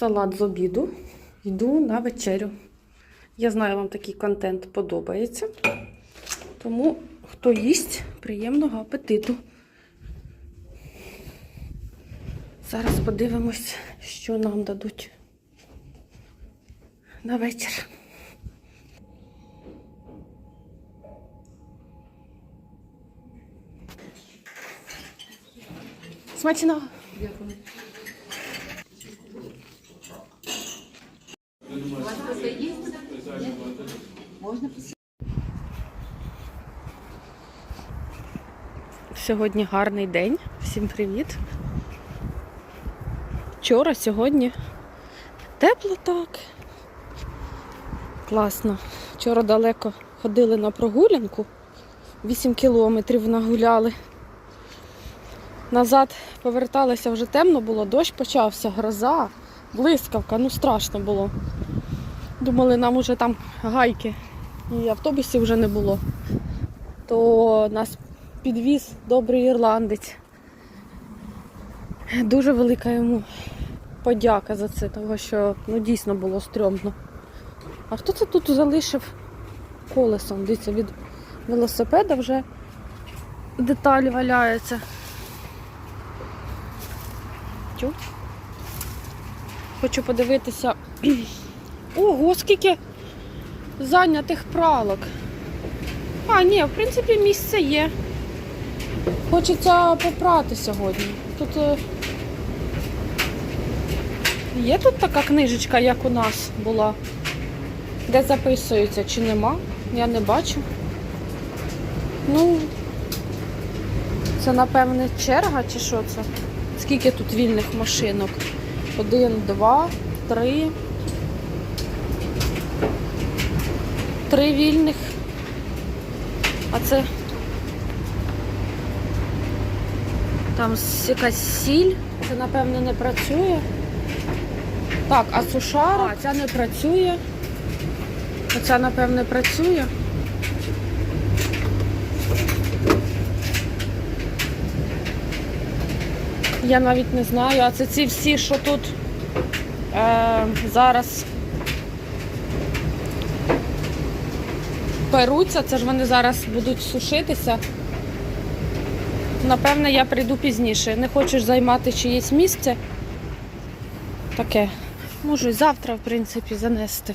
салат з обіду. Йду на вечерю. Я знаю, вам такий контент подобається. Тому, хто їсть, приємного апетиту. Зараз подивимось, що нам дадуть на вечір. Смачного! Сьогодні гарний день. Всім привіт. Вчора, сьогодні тепло так. Класно. Вчора далеко ходили на прогулянку. 8 кілометрів нагуляли. Назад поверталися вже темно було, дощ почався, гроза, блискавка, ну страшно було. Думали, нам уже там гайки і автобусів вже не було. То нас підвіз добрий ірландець. Дуже велика йому подяка за це, тому що ну, дійсно було стрьомно. А хто це тут залишив колесом? Дивіться, від велосипеда вже деталі валяються. Тю. Хочу подивитися. Ого, скільки зайнятих пралок. А, ні, в принципі, місце є. Хочеться попрати сьогодні. Тут е, є тут така книжечка, як у нас була, де записується, чи нема. Я не бачу. Ну, це, напевне, черга, чи що це? Скільки тут вільних машинок? Один, два, три. Три вільних. А це там якась сіль. Це, напевно, не працює. Так, а сушара, ця не працює. Оця, напевне, працює. Я навіть не знаю, а це ці всі, що тут е, зараз перуться, це ж вони зараз будуть сушитися. Напевне, я прийду пізніше. Не хочеш займати чиєсь місце. Таке. Можу і завтра, в принципі, занести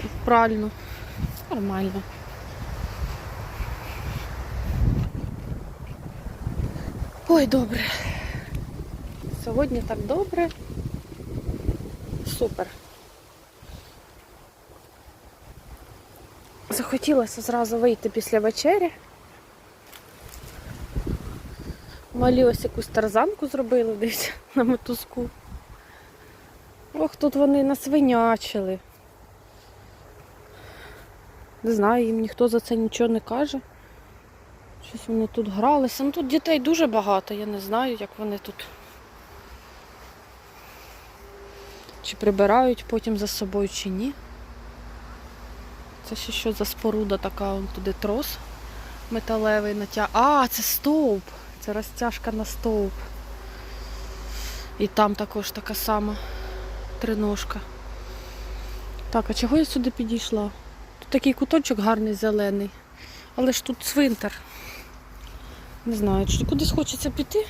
в пральну. Нормально. Ой, добре. Сьогодні так добре. Супер. Захотілося зразу вийти після вечері. Малі ось якусь тарзанку зробили десь на мотузку. Ох, тут вони насвинячили. Не знаю, їм ніхто за це нічого не каже. Щось вони тут гралися. Ну тут дітей дуже багато, я не знаю, як вони тут. Чи прибирають потім за собою, чи ні. Це ще що за споруда така, он туди трос металевий натяг. А, це стовп. Це розтяжка на стовп. І там також така сама триножка. Так, а чого я сюди підійшла? Тут такий куточок гарний зелений. Але ж тут цвинтар. Не знаю, чи кудись хочеться піти.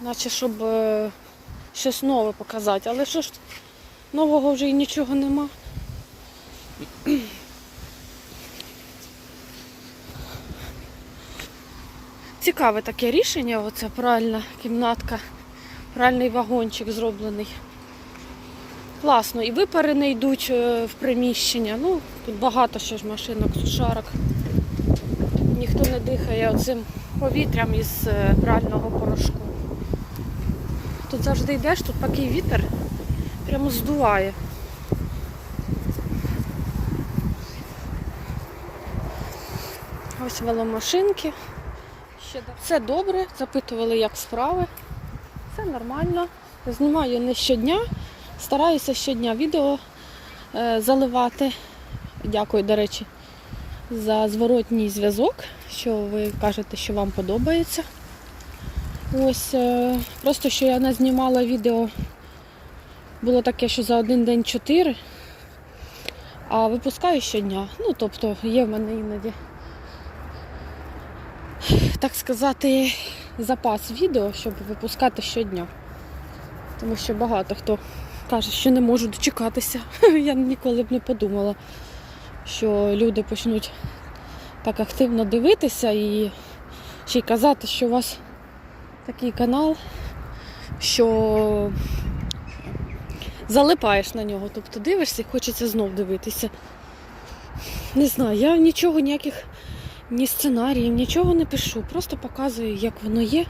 Наче щоб е, щось нове показати. Але що ж нового вже і нічого нема. Цікаве таке рішення, оце пральна кімнатка, пральний вагончик зроблений. Класно, і випари не йдуть е, в приміщення. Ну, тут багато ще ж машинок, сушарок. Ніхто не дихає оцим повітрям із е, прального порошку. Тут завжди йдеш, тут такий вітер прямо здуває. Ось веломашинки. Все добре, запитували, як справи. Все нормально. Знімаю не щодня, стараюся щодня відео е, заливати. Дякую, до речі, за зворотній зв'язок, що ви кажете, що вам подобається. Ось е, просто що я не знімала відео. Було таке, що за один день чотири, а випускаю щодня. Ну, тобто є в мене іноді, так сказати, запас відео, щоб випускати щодня. Тому що багато хто каже, що не можу дочекатися. Я ніколи б не подумала, що люди почнуть так активно дивитися і ще й казати, що у вас такий канал, що залипаєш на нього, тобто дивишся і хочеться знов дивитися. Не знаю, я нічого, ніяких ні сценаріїв, нічого не пишу, просто показую, як воно є.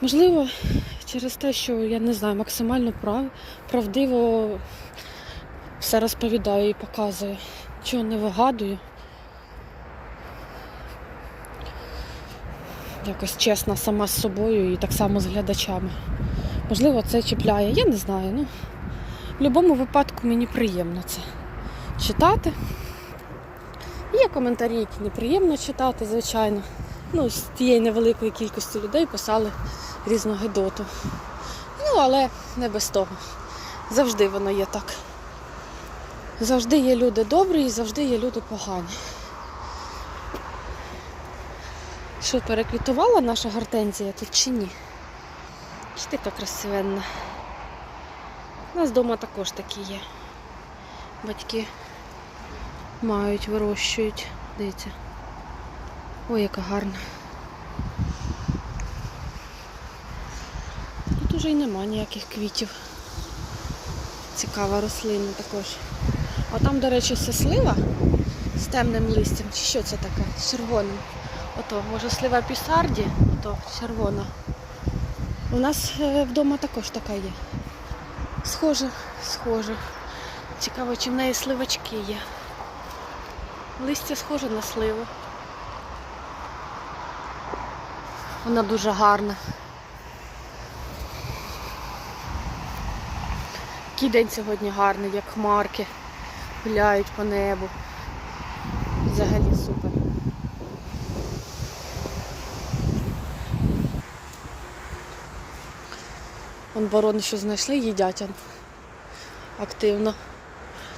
Можливо, через те, що я не знаю, максимально прав, правдиво все розповідаю і показую, чого не вигадую. Якось чесна сама з собою і так само з глядачами. Можливо, це чіпляє, я не знаю. Ну, в будь-якому випадку мені приємно це читати. Є коментарі, які неприємно читати, звичайно. Ну, з тієї невеликої кількості людей писали різну гидоту. Ну, але не без того. Завжди воно є так. Завжди є люди добрі і завжди є люди погані. Що, переквітувала наша гортензія тут чи ні? Чи така красивенна? У нас вдома також такі є. Батьки мають, вирощують. Дивіться. Ой, яка гарна. Тут уже й нема ніяких квітів. Цікава рослина також. А там, до речі, це слива з темним листям. Чи що це таке? З червоним. Ото, може, слива пісарді, ото червона. У нас е, вдома також така є. Схоже, схоже. Цікаво, чи в неї сливочки є. Листя схоже на сливу. Вона дуже гарна. Який день сьогодні гарний, як хмарки гуляють по небу. Взагалі супер. Вон ворони що знайшли, їдять активно.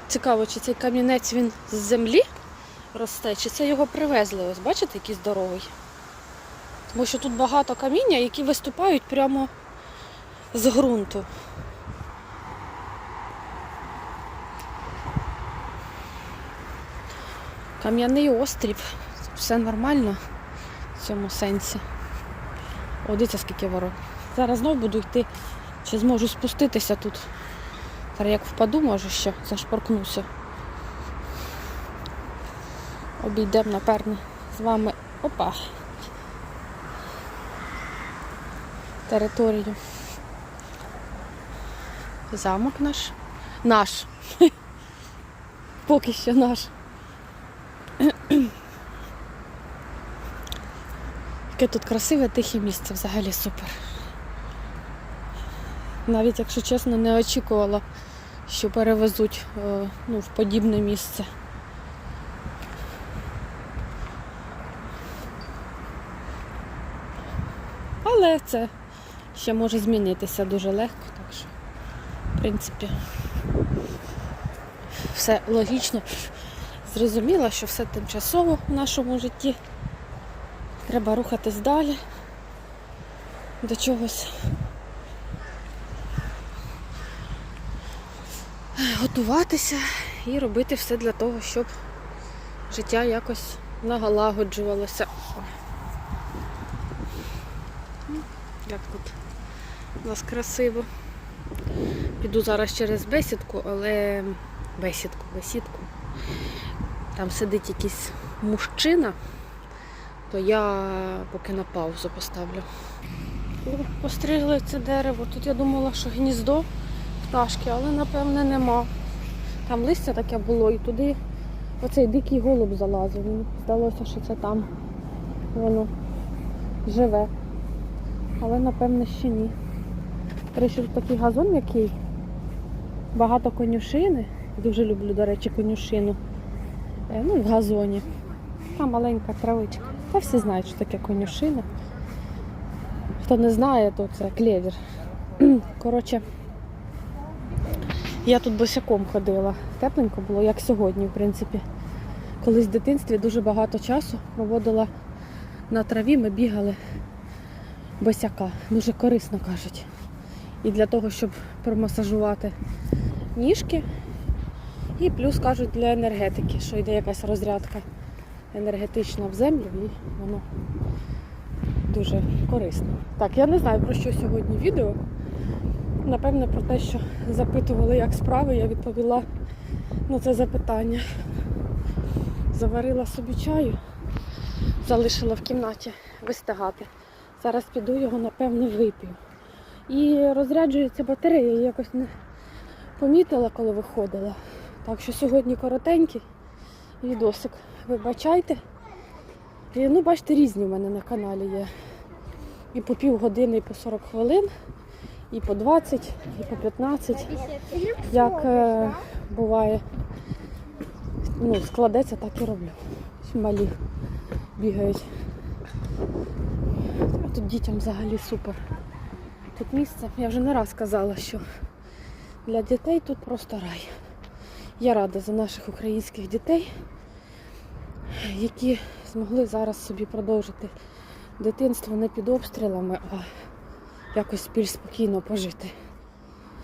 Цікаво, чи цей камінець він з землі росте, чи це його привезли. Ось бачите, який здоровий. Тому що тут багато каміння, які виступають прямо з ґрунту. Кам'яний острів. Все нормально в цьому сенсі. О, дивіться, скільки ворон. Зараз знов буду йти, чи зможу спуститися тут. Зараз як впаду, може ще зашпоркнуся. Обійдемо, напевно, з вами. Опа. Територію. Замок наш. Наш. Поки що наш. Яке тут красиве, тихе місце, взагалі супер. Навіть, якщо чесно, не очікувала, що перевезуть е, ну, в подібне місце. Але це ще може змінитися дуже легко, так що, в принципі, все логічно. Зрозуміла, що все тимчасово в нашому житті. Треба рухатись далі до чогось. Готуватися і робити все для того, щоб життя якось нагалагоджувалося. Як тут у нас красиво. Піду зараз через бесідку, але бесідку, бесідку. Там сидить якийсь мужчина, то я поки на паузу поставлю. Постригли це дерево. Тут я думала, що гніздо пташки, але напевне нема. Там листя таке було і туди оцей дикий голуб залазив. Здалося, що це там воно живе. Але напевне ще ні. Речі, такий газон який. Багато конюшини. Дуже люблю, до речі, конюшину. Е, Ну, в газоні. Там маленька травичка. Та всі знають, що таке конюшина. Хто не знає, то це клевер. Коротше, я тут босяком ходила. Тепленько було, як сьогодні, в принципі. Колись в дитинстві дуже багато часу проводила на траві, ми бігали босяка. Дуже корисно кажуть. І для того, щоб промасажувати ніжки. І плюс кажуть для енергетики, що йде якась розрядка енергетична в землю і воно дуже корисно. Так, я не знаю про що сьогодні відео. Напевне, про те, що запитували, як справи, я відповіла на це запитання. Заварила собі чаю, залишила в кімнаті вистигати. Зараз піду його, напевне, вип'ю. І розряджується батарея, я якось не помітила, коли виходила. Так що сьогодні коротенький відосик. Вибачайте. І, ну, бачите, різні в мене на каналі є. І по пів години, і по 40 хвилин, і по 20, і по 15. Як е, буває, ну, складеться, так і роблю. Малі бігають. Тут дітям взагалі супер. Тут місце, я вже не раз казала, що для дітей тут просто рай. Я рада за наших українських дітей, які змогли зараз собі продовжити дитинство не під обстрілами, а якось більш спокійно пожити.